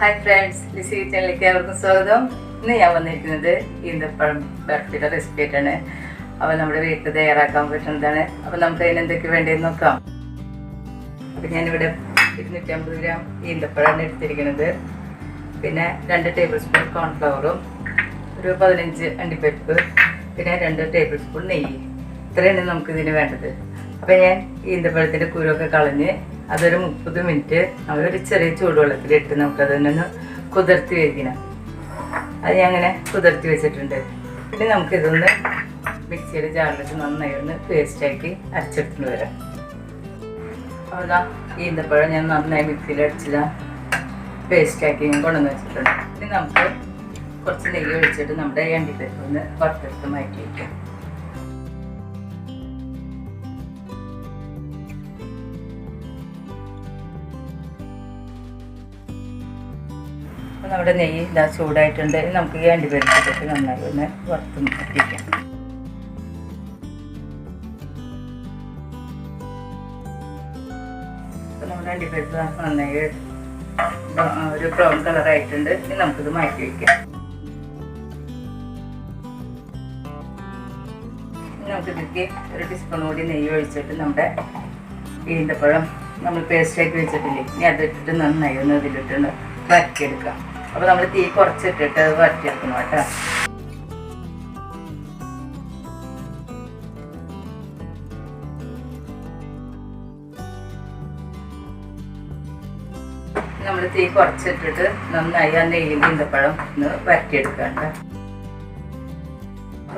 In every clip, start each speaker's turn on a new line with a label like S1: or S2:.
S1: Hi friends Lissy കിച്ചണിലേക്ക് അവർക്കും സ്വാഗതം. ഇന്ന് ഞാൻ വന്നിരിക്കുന്നത് ഈന്തപ്പഴം ബർഫിയുടെ റെസിപ്പി ആയിട്ടാണ്. അപ്പോൾ നമ്മുടെ വീട്ടിൽ തയ്യാറാക്കാൻ പറ്റുന്നതാണ് അപ്പോൾ നമുക്ക് അതിന് എന്തൊക്കെ വേണ്ടതെന്ന് നോക്കാം. അപ്പോൾ ഞാനിവിടെ ഇരുന്നൂറ്റി അമ്പത് ഗ്രാം ഈന്തപ്പഴമാണ് എടുത്തിരിക്കുന്നത്. പിന്നെ രണ്ട് ടേബിൾ സ്പൂൺ കോൺഫ്ലവറും ഒരു പതിനഞ്ച് അണ്ടിപ്പരിപ്പ് പിന്നെ രണ്ട് ടേബിൾ സ്പൂൺ നെയ്യ്. ഇത്രയാണ് നമുക്ക് ഇതിന് വേണ്ടത്. അപ്പോൾ ഞാൻ ഈന്തപ്പഴത്തിന്റെ കുരുവൊക്കെ കളഞ്ഞ് അതൊരു മുപ്പത് മിനിറ്റ് നമ്മളൊരു ചെറിയ ചൂടുവെള്ളത്തിലിട്ട് നമുക്കതൊന്ന് കുതിർത്തി വയ്ക്കണം അത് ഞാൻ അങ്ങനെ കുതിർത്തി വെച്ചിട്ടുണ്ട്. പിന്നെ നമുക്കിതൊന്ന് മിക്സിയുടെ ജാറിലിട്ട് നന്നായി ഒന്ന് പേസ്റ്റാക്കി അരച്ചെടുത്തിട്ട് വരാം. അതാ ഈന്തപ്പഴം ഞാൻ നന്നായി മിക്സിയിൽ അടിച്ചില്ല പേസ്റ്റാക്കി ഞാൻ കൊണ്ടുവന്ന് വെച്ചിട്ടുണ്ട്. ഇനി നമുക്ക് കുറച്ച് നെയ്യ് ഒഴിച്ചിട്ട് നമ്മുടെ അണ്ടിപ്പരിപ്പ് ഒന്ന് വറുത്തെടുത്ത് മാറ്റി വയ്ക്കാം. നമ്മുടെ നെയ്യ് ഇതാ ചൂടായിട്ടുണ്ട്. നമുക്ക് ഈ അണ്ടിപ്പരിപ്പിട്ട് നന്നായി ഒന്ന് വറുത്ത് എത്തിക്കാം നമ്മുടെ അണ്ടിപ്പരിപ്പ് നന്നായി ഒരു ബ്രൗൺ കളർ ആയിട്ടുണ്ട് ഇനി നമുക്കിത് മാറ്റി വയ്ക്കാം. നമുക്കിതൊക്കെ ഒരു ടീസ്പൂൺ കൂടി നെയ്യ് ഒഴിച്ചിട്ട് നമ്മുടെ ഈന്തപ്പഴം നമ്മൾ പേസ്റ്റാക്കി വെച്ചിട്ടില്ലേ? ഇനി അതിട്ടിട്ട് നന്നായി ഒന്ന് ഇതിലിട്ട് വരട്ടിയെടുക്കാം അപ്പോൾ നമ്മൾ തീ കുറച്ചിട്ടിട്ട് അത് വരട്ടിയെടുക്കണം കേട്ടോ. നമ്മൾ തീ കുറച്ചിട്ടിട്ട് നന്നായി ആ നെയ്യിൽ ഈന്തപ്പഴം ഒന്ന് വരട്ടിയെടുക്കണ്ട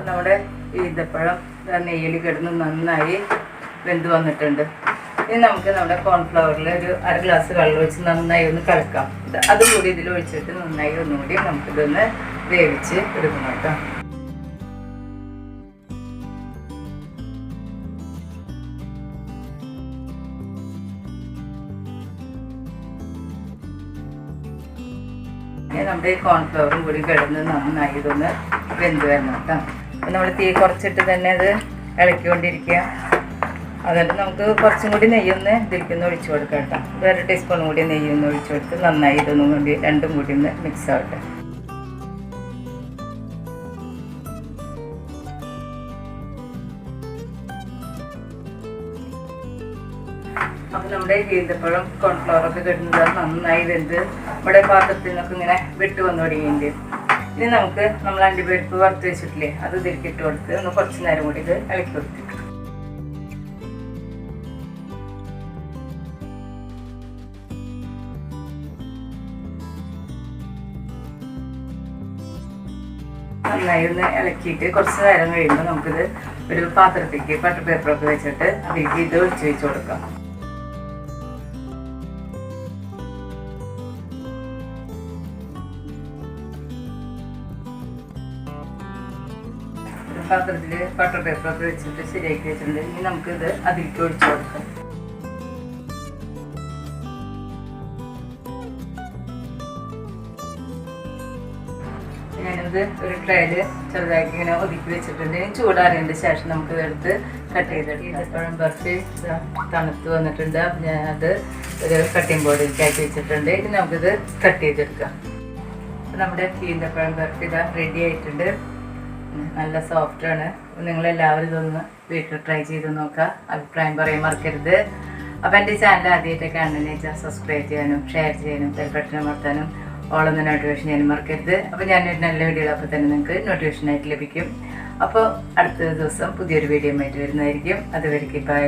S1: നമ്മുടെ ഈന്തപ്പഴം നെയ്യിൽ കിടന്ന് നന്നായി വെന്ത് വന്നിട്ടുണ്ട്. ഇനി നമുക്ക് നമ്മുടെ കോൺഫ്ലവറിൽ ഒരു അര ഗ്ലാസ് വെള്ളം ഒഴിച്ച് നന്നായി ഒന്ന് കലക്കാം. അതുകൂടി ഇതിൽ ഒഴിച്ചിട്ട് നന്നായി ഒന്നുകൂടി നമുക്കിതൊന്ന് വേവിച്ച് എടുക്കണം കേട്ടോ. നമ്മുടെ ഈ കോൺഫ്ലവറും കൂടി കിടന്ന് നന്നായി ഇതൊന്ന് വെന്ത് വരണം കേട്ടോ. അപ്പം നമ്മൾ തീ കുറച്ചിട്ട് തന്നെ അത് ഇളക്കിക്കൊണ്ടിരിക്കുക. അതുകൊണ്ട് നമുക്ക് കുറച്ചും കൂടി നെയ്യൊന്ന് ഇതിലേക്കൊന്ന് ഒഴിച്ചു കൊടുക്കാം കേട്ടോ. വേറെ ടീസ്പൂൺ കൂടി നെയ്യൊന്ന് ഒഴിച്ചു കൊടുത്ത് നന്നായി ഇതൊന്നും കൂടി രണ്ടും കൂടി ഒന്ന് മിക്സ് ആവട്ടെ. അപ്പൊ നമ്മുടെ ഈന്തപ്പഴം കോൺഫ്ലവറൊക്കെ കിട്ടുന്നത് നന്നായി വെന്ത് നമ്മുടെ പാത്രത്തിൽ നിന്നൊക്കെ ഇങ്ങനെ വിട്ട് വന്നു തുടങ്ങിയിട്ടുണ്ട്. ഇനി നമുക്ക് നമ്മൾ അണ്ടിപ്പരിപ്പ് വറുത്ത് വെച്ചിട്ടില്ലേ അത് തിരിക്കിട്ട് കൊടുത്ത് ഒന്ന് കുറച്ച് നേരം കൂടി ഇത് ഇളക്കി കൊടുത്തിട്ട് നന്നായി ഒന്ന് ഇളക്കിയിട്ട് കുറച്ച് നേരം കഴിയുമ്പോൾ നമുക്കിത് ഒരു പാത്രത്തേക്ക് ബട്ടർ പേപ്പറൊക്കെ വെച്ചിട്ട് അതിലേക്ക് ഇത് ഒഴിച്ച് വെച്ച് കൊടുക്കാം. പാത്രത്തിൽ ബട്ടർ പേപ്പറൊക്കെ വെച്ചിട്ട് ശരിയാക്കി വെച്ചിട്ടുണ്ട്. ഇനി നമുക്കിത് അതിലേക്ക് ഒഴിച്ചു കൊടുക്കാം. ഞാനിത് ഒരു ട്രേൽ ചെറുതാക്കി ഇങ്ങനെ ഒതുക്കി വെച്ചിട്ടുണ്ട്. ഇനി ചൂടാറിയതിന്റെ ശേഷം നമുക്ക് ഇതെടുത്ത് കട്ട് ചെയ്തെടുക്കാം. ഈന്തപ്പഴം ബർഫി ഇതാ തണുത്ത് വന്നിട്ടുണ്ട്. അപ്പം അത് ഒരു കട്ടിംഗ് ബോർഡിലേക്ക് ആക്കി വെച്ചിട്ടുണ്ട്. ഇനി നമുക്കിത് കട്ട് ചെയ്തെടുക്കാം. നമ്മുടെ ഈന്തപ്പഴം ബർഫി ഇതാ റെഡി ആയിട്ടുണ്ട്. നല്ല സോഫ്റ്റ് ആണ്. നിങ്ങളെല്ലാവരും ഇതൊന്ന് വീട്ടിൽ ട്രൈ ചെയ്ത് നോക്കുക. അഭിപ്രായം പറയാൻ മറക്കരുത്. അപ്പം എന്റെ ചാനൽ ആദ്യമായിട്ട് കാണുന്നതിനെ വെച്ചാൽ സബ്സ്ക്രൈബ് ചെയ്യാനും ഷെയർ ചെയ്യാനും ബെൽബട്ടൺ അമർത്താനും ഓളൊന്ന് നോട്ടിഫിക്കേഷൻ ചെയ്യാനും മറക്കരുത്. അപ്പോൾ ഞാനൊരു നല്ല വീഡിയോ അപ്പോൾ തന്നെ നിങ്ങൾക്ക് നോട്ടിഫിക്കേഷനായിട്ട് ലഭിക്കും. അപ്പോൾ അടുത്ത ദിവസം പുതിയൊരു വീഡിയോ ആയിട്ട് വരുന്നതായിരിക്കും. അതുവരേക്കും ബൈ